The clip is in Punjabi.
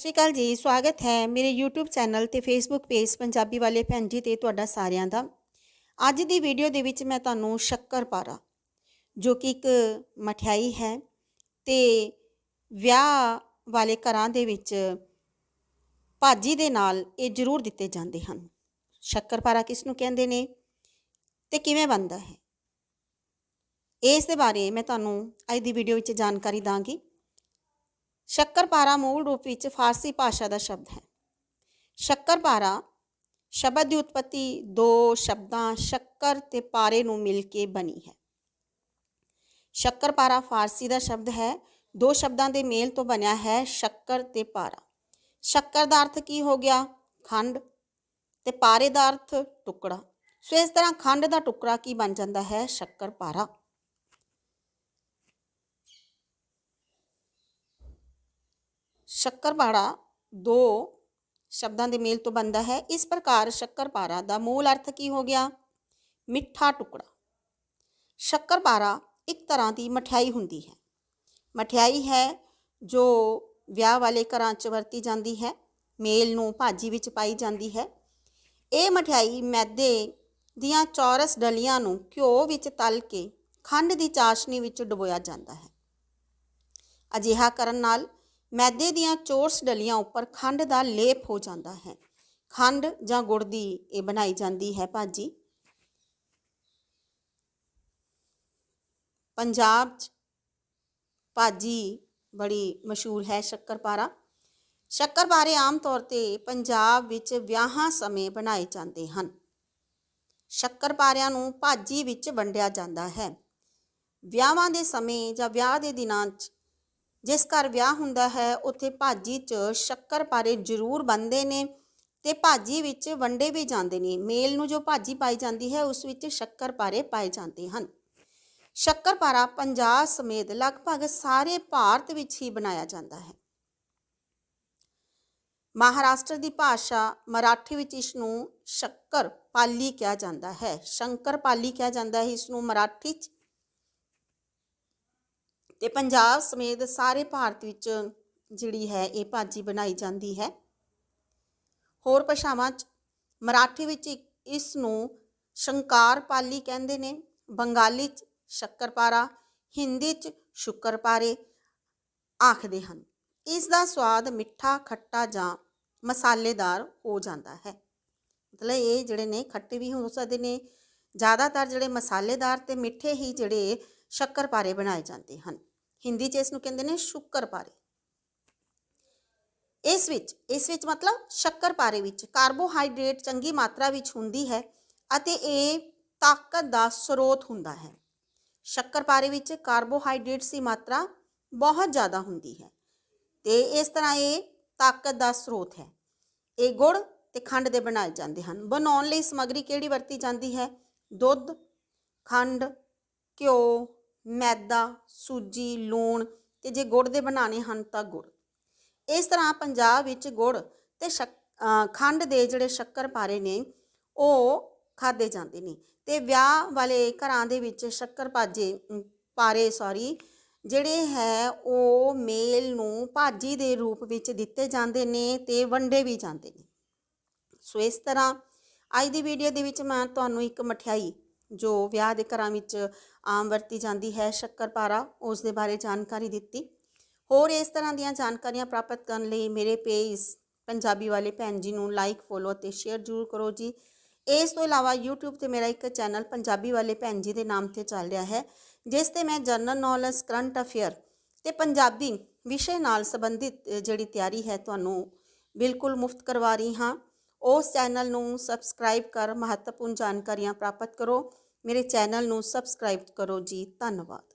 ਸਤਿ ਸ਼੍ਰੀ ਅਕਾਲ ਜੀ, ਸਵਾਗਤ ਹੈ ਮੇਰੇ YouTube ਚੈਨਲ ਤੇ Facebook ਪੇਜ ਪੰਜਾਬੀ ਵਾਲੇ ਭੈਣ ਜੀ ਤੇ ਤੁਹਾਡਾ ਸਾਰਿਆਂ ਦਾ। ਅੱਜ ਦੀ ਵੀਡੀਓ ਦੇ ਵਿੱਚ ਮੈਂ ਤੁਹਾਨੂੰ ਸ਼ੱਕਰਪਾਰਾ ਜੋ ਕਿ ਇੱਕ ਮਠਿਆਈ ਹੈ ਤੇ ਵਿਆਹ ਵਾਲੇ ਘਰਾਂ ਦੇ ਵਿੱਚ ਭਾਜੀ ਦੇ ਨਾਲ ਇਹ ਜ਼ਰੂਰ ਦਿੱਤੇ ਜਾਂਦੇ ਹਨ। ਸ਼ੱਕਰਪਾਰਾ ਕਿਸ ਨੂੰ ਕਹਿੰਦੇ ਨੇ ਤੇ ਕਿਵੇਂ ਬਣਦਾ ਹੈ? ਇਸ ਦੇ ਬਾਰੇ ਮੈਂ ਤੁਹਾਨੂੰ ਅੱਜ ਦੀ ਵੀਡੀਓ ਵਿੱਚ ਜਾਣਕਾਰੀ ਦਾਂਗੀ। ਸ਼ੱਕਰਪਾਰਾ ਮੂਲ ਰੂਪ ਵਿੱਚ ਫਾਰਸੀ ਭਾਸ਼ਾ ਦਾ ਸ਼ਬਦ ਹੈ। ਸ਼ੱਕਰਪਾਰਾ ਸ਼ਬਦ ਦੀ ਉਤਪਤੀ ਦੋ ਸ਼ਬਦਾਂ ਸ਼ੱਕਰ ਤੇ ਪਾਰੇ ਨੂੰ ਮਿਲ ਕੇ ਬਣੀ ਹੈ। ਸ਼ੱਕਰਪਾਰਾ ਫਾਰਸੀ ਦਾ ਸ਼ਬਦ ਹੈ। ਦੋ ਸ਼ਬਦਾਂ ਦੇ ਮੇਲ ਤੋਂ ਬਣਿਆ ਹੈ ਸ਼ੱਕਰ ਤੇ ਪਾਰਾ। ਸ਼ੱਕਰ ਦਾ ਅਰਥ ਕੀ ਹੋ ਗਿਆ? ਖੰਡ ਤੇ ਪਾਰੇ ਦਾ ਅਰਥ ਟੁਕੜਾ। ਸੋ ਇਸ ਤਰ੍ਹਾਂ ਖੰਡ ਦਾ ਟੁਕੜਾ ਕੀ ਬਣ ਜਾਂਦਾ ਹੈ? ਸ਼ੱਕਰਪਾਰਾ। ਸ਼ੱਕਰਪਾਰਾ ਦੋ ਸ਼ਬਦਾਂ ਦੇ ਮੇਲ ਤੋਂ ਬਣਦਾ ਹੈ। ਇਸ ਪ੍ਰਕਾਰ ਸ਼ੱਕਰਪਾਰਾ ਦਾ ਮੂਲ ਅਰਥ ਕੀ ਹੋ ਗਿਆ? ਮਿੱਠਾ ਟੁਕੜਾ। ਸ਼ੱਕਰਪਾਰਾ ਇੱਕ ਤਰ੍ਹਾਂ ਦੀ ਮਠਿਆਈ ਹੁੰਦੀ ਹੈ। ਮਠਿਆਈ ਹੈ ਜੋ ਵਿਆਹ ਵਾਲੇ ਘਰਾਂ 'ਚ ਵਰਤੀ ਜਾਂਦੀ ਹੈ, ਮੇਲ ਨੂੰ ਭਾਜੀ ਵਿੱਚ ਪਾਈ ਜਾਂਦੀ ਹੈ। ਇਹ ਮਠਿਆਈ ਮੈਦੇ ਦੀਆਂ ਚੌਰਸ ਡਲੀਆਂ ਨੂੰ ਘਿਓ ਵਿੱਚ ਤਲ ਕੇ ਖੰਡ ਦੀ ਚਾਸ਼ਨੀ ਵਿੱਚ ਡੁਬੋਇਆ ਜਾਂਦਾ ਹੈ। ਅਜਿਹਾ ਕਰਨ ਨਾਲ ਮੈਦੇ ਦੀਆਂ ਚੋਰਸ ਡਲੀਆਂ ਉੱਪਰ ਖੰਡ ਦਾ ਲੇਪ ਹੋ ਜਾਂਦਾ ਹੈ। ਖੰਡ ਜਾਂ ਗੁੜ ਦੀ ਇਹ ਬਣਾਈ ਜਾਂਦੀ ਹੈ ਭਾਜੀ। ਪੰਜਾਬ 'ਚ ਭਾਜੀ ਬੜੀ ਮਸ਼ਹੂਰ ਹੈ ਸ਼ੱਕਰਪਾਰਾ। ਸ਼ੱਕਰਪਾਰੇ ਆਮ ਤੌਰ ਤੇ ਪੰਜਾਬ ਵਿੱਚ ਵਿਆਹਾਂ ਸਮੇਂ ਬਣਾਏ ਜਾਂਦੇ ਹਨ। ਸ਼ੱਕਰਪਾਰਿਆਂ ਨੂੰ ਭਾਜੀ ਵਿੱਚ ਵੰਡਿਆ ਜਾਂਦਾ ਹੈ। ਵਿਆਹਾਂ ਦੇ ਸਮੇਂ ਜਾਂ ਵਿਆਹ ਦੇ ਦਿਨਾਂ 'ਚ ਜਿਸ ਘਰ ਵਿਆਹ ਹੁੰਦਾ ਹੈ, ਉੱਥੇ ਭਾਜੀ 'ਚ ਸ਼ੱਕਰਪਾਰੇ ਜ਼ਰੂਰ ਬੰਨਦੇ ਨੇ ਤੇ ਭਾਜੀ ਵਿੱਚ ਵੰਡੇ ਵੀ ਜਾਂਦੇ ਨੇ। ਮੇਲ ਨੂੰ ਜੋ ਭਾਜੀ ਪਾਈ ਜਾਂਦੀ ਹੈ, ਉਸ ਵਿੱਚ ਸ਼ੱਕਰਪਾਰੇ ਪਾਏ ਜਾਂਦੇ ਹਨ। ਸ਼ੱਕਰਪਾਰਾ ਪੰਜਾਬ ਸਮੇਤ ਲਗਭਗ ਸਾਰੇ ਭਾਰਤ ਵਿੱਚ ਹੀ ਬਣਾਇਆ ਜਾਂਦਾ ਹੈ। ਮਹਾਰਾਸ਼ਟਰ ਦੀ ਭਾਸ਼ਾ ਮਰਾਠੀ ਵਿੱਚ ਇਸ ਨੂੰ ਸ਼ੱਕਰ ਪਾਲੀ ਕਿਹਾ ਜਾਂਦਾ ਹੈ। ਸ਼ੰਕਰ ਪਾਲੀ ਕਿਹਾ ਜਾਂਦਾ ਹੈ ਇਸ ਨੂੰ ਮਰਾਠੀ 'ਚ ਤੇ ਪੰਜਾਬ ਸਮੇਤ ਸਾਰੇ ਭਾਰਤ ਵਿੱਚ ਜਿਹੜੀ ਹੈ ਇਹ ਭਾਜੀ ਬਣਾਈ ਜਾਂਦੀ ਹੈ। ਹੋਰ ਭਾਸ਼ਾਵਾਂ 'ਚ ਮਰਾਠੀ ਵਿੱਚ ਇਸ ਨੂੰ ਸ਼ੰਕਾਰ ਪਾਲੀ ਕਹਿੰਦੇ ਨੇ, ਬੰਗਾਲੀ 'ਚ ਸ਼ੱਕਰਪਾਰਾ ਹਿੰਦੀ 'ਚ ਸ਼ੁਕਰਪਾਰੇ ਆਖਦੇ ਹਨ। ਇਸ ਦਾ ਸਵਾਦ ਮਿੱਠਾ, ਖੱਟਾ ਜਾਂ ਮਸਾਲੇਦਾਰ ਹੋ ਜਾਂਦਾ ਹੈ। ਮਤਲਬ ਇਹ ਜਿਹੜੇ ਨੇ ਖੱਟੇ ਵੀ ਹੋ ਸਕਦੇ ਨੇ, ਜ਼ਿਆਦਾਤਰ ਜਿਹੜੇ ਮਸਾਲੇਦਾਰ ਤੇ ਮਿੱਠੇ ਹੀ ਜਿਹੜੇ ਸ਼ੱਕਰਪਾਰੇ ਬਣਾਏ ਜਾਂਦੇ ਹਨ। ਹਿੰਦੀ 'ਚ ਇਸ ਨੂੰ ਕਹਿੰਦੇ ਨੇ ਸ਼ੁਕਰਪਾਰੇ ਇਸ ਵਿੱਚ ਇਸ ਵਿੱਚ ਮਤਲਬ ਸ਼ੱਕਰਪਾਰੇ ਵਿੱਚ ਕਾਰਬੋਹਾਈਡਰੇਟ ਚੰਗੀ ਮਾਤਰਾ ਵਿੱਚ ਹੁੰਦੀ ਹੈ ਅਤੇ ਇਹ ਤਾਕਤ ਦਾ ਸਰੋਤ ਹੁੰਦਾ ਹੈ। ਸ਼ੱਕਰਪਾਰੇ ਵਿੱਚ ਕਾਰਬੋਹਾਈਡਰੇਟਸ ਦੀ ਮਾਤਰਾ ਬਹੁਤ ਜ਼ਿਆਦਾ ਹੁੰਦੀ ਹੈ ਤੇ ਇਸ ਤਰ੍ਹਾਂ ਇਹ ਤਾਕਤ ਦਾ ਸਰੋਤ ਹੈ। ਇਹ ਗੁੜ ਤੇ ਖੰਡ ਦੇ ਬਣਾਏ ਜਾਂਦੇ ਹਨ। ਬਣਾਉਣ ਲਈ ਸਮੱਗਰੀ ਕਿਹੜੀ ਵਰਤੀ ਜਾਂਦੀ ਹੈ? ਦੁੱਧ, ਖੰਡ, ਘਿਓ ਮੈਦਾ, ਸੂਜੀ, ਲੂਣ ਤੇ ਜੇ ਗੁੜ ਦੇ ਬਣਾਣੇ ਹਨ ਤਾਂ ਗੁੜ। ਇਸ ਤਰ੍ਹਾਂ ਪੰਜਾਬ ਵਿੱਚ ਗੁੜ ਤੇ ਖੰਡ ਦੇ ਜਿਹੜੇ ਸ਼ੱਕਰਪਾਰੇ ਨੇ, ਉਹ ਖਾਦੇ ਜਾਂਦੇ ਨੇ ਤੇ ਵਿਆਹ ਵਾਲੇ ਘਰਾਂ ਦੇ ਵਿੱਚ ਸ਼ੱਕਰ ਭਾਜੇ ਪਾਰੇ ਸੌਰੀ ਜਿਹੜੇ ਹੈ, ਉਹ ਮੇਲ ਨੂੰ ਭਾਜੀ ਦੇ ਰੂਪ ਵਿੱਚ ਦਿੱਤੇ ਜਾਂਦੇ ਨੇ ਤੇ ਵੰਡੇ ਵੀ ਜਾਂਦੇ ਨੇ। ਸੋ ਇਸ ਤਰ੍ਹਾਂ ਅੱਜ ਦੀ ਵੀਡੀਓ ਦੇ ਵਿੱਚ ਮੈਂ ਤੁਹਾਨੂੰ ਇੱਕ ਮਠਿਆਈ ਜੋ ਵਿਆਹ ਦੇ ਘਰਾਂ ਵਿੱਚ ਆਮ ਵਰਤੀ ਜਾਂਦੀ ਹੈ ਸ਼ੱਕਰਪਾਰਾ ਉਸ ਦੇ ਬਾਰੇ ਜਾਣਕਾਰੀ ਦਿੱਤੀ। ਹੋਰ ਇਸ ਤਰ੍ਹਾਂ ਦੀਆਂ ਜਾਣਕਾਰੀਆਂ ਪ੍ਰਾਪਤ ਕਰਨ ਲਈ ਮੇਰੇ ਪੇਜ ਪੰਜਾਬੀ ਵਾਲੇ ਭੈਣ ਜੀ ਨੂੰ ਲਾਈਕ ਫੋਲੋ ਅਤੇ ਸ਼ੇਅਰ ਜ਼ਰੂਰ ਕਰੋ ਜੀ। ਇਸ ਤੋਂ ਇਲਾਵਾ YouTube ਤੇ ਮੇਰਾ ਇੱਕ ਚੈਨਲ ਪੰਜਾਬੀ ਵਾਲੇ ਭੈਣ ਜੀ ਦੇ ਨਾਮ ਤੇ ਚੱਲ ਰਿਹਾ ਹੈ, ਜਿਸ ਤੇ ਮੈਂ ਜਨਰਲ ਨੌਲੇਜ ਕਰੰਟ ਅਫੇਅਰ ਤੇ ਪੰਜਾਬੀ ਵਿਸ਼ੇ ਨਾਲ ਸੰਬੰਧਿਤ ਜਿਹੜੀ ਤਿਆਰੀ ਹੈ ਤੁਹਾਨੂੰ ਬਿਲਕੁਲ ਮੁਫਤ ਕਰਵਾ ਰਹੀ ਹਾਂ। ਉਸ ਚੈਨਲ ਨੂੰ ਸਬਸਕ੍ਰਾਈਬ ਕਰ ਮਹੱਤਵਪੂਰਨ ਜਾਣਕਾਰੀਆਂ ਪ੍ਰਾਪਤ ਕਰੋ। ਮੇਰੇ ਚੈਨਲ ਨੂੰ ਸਬਸਕ੍ਰਾਈਬ ਕਰੋ ਜੀ ਧੰਨਵਾਦ।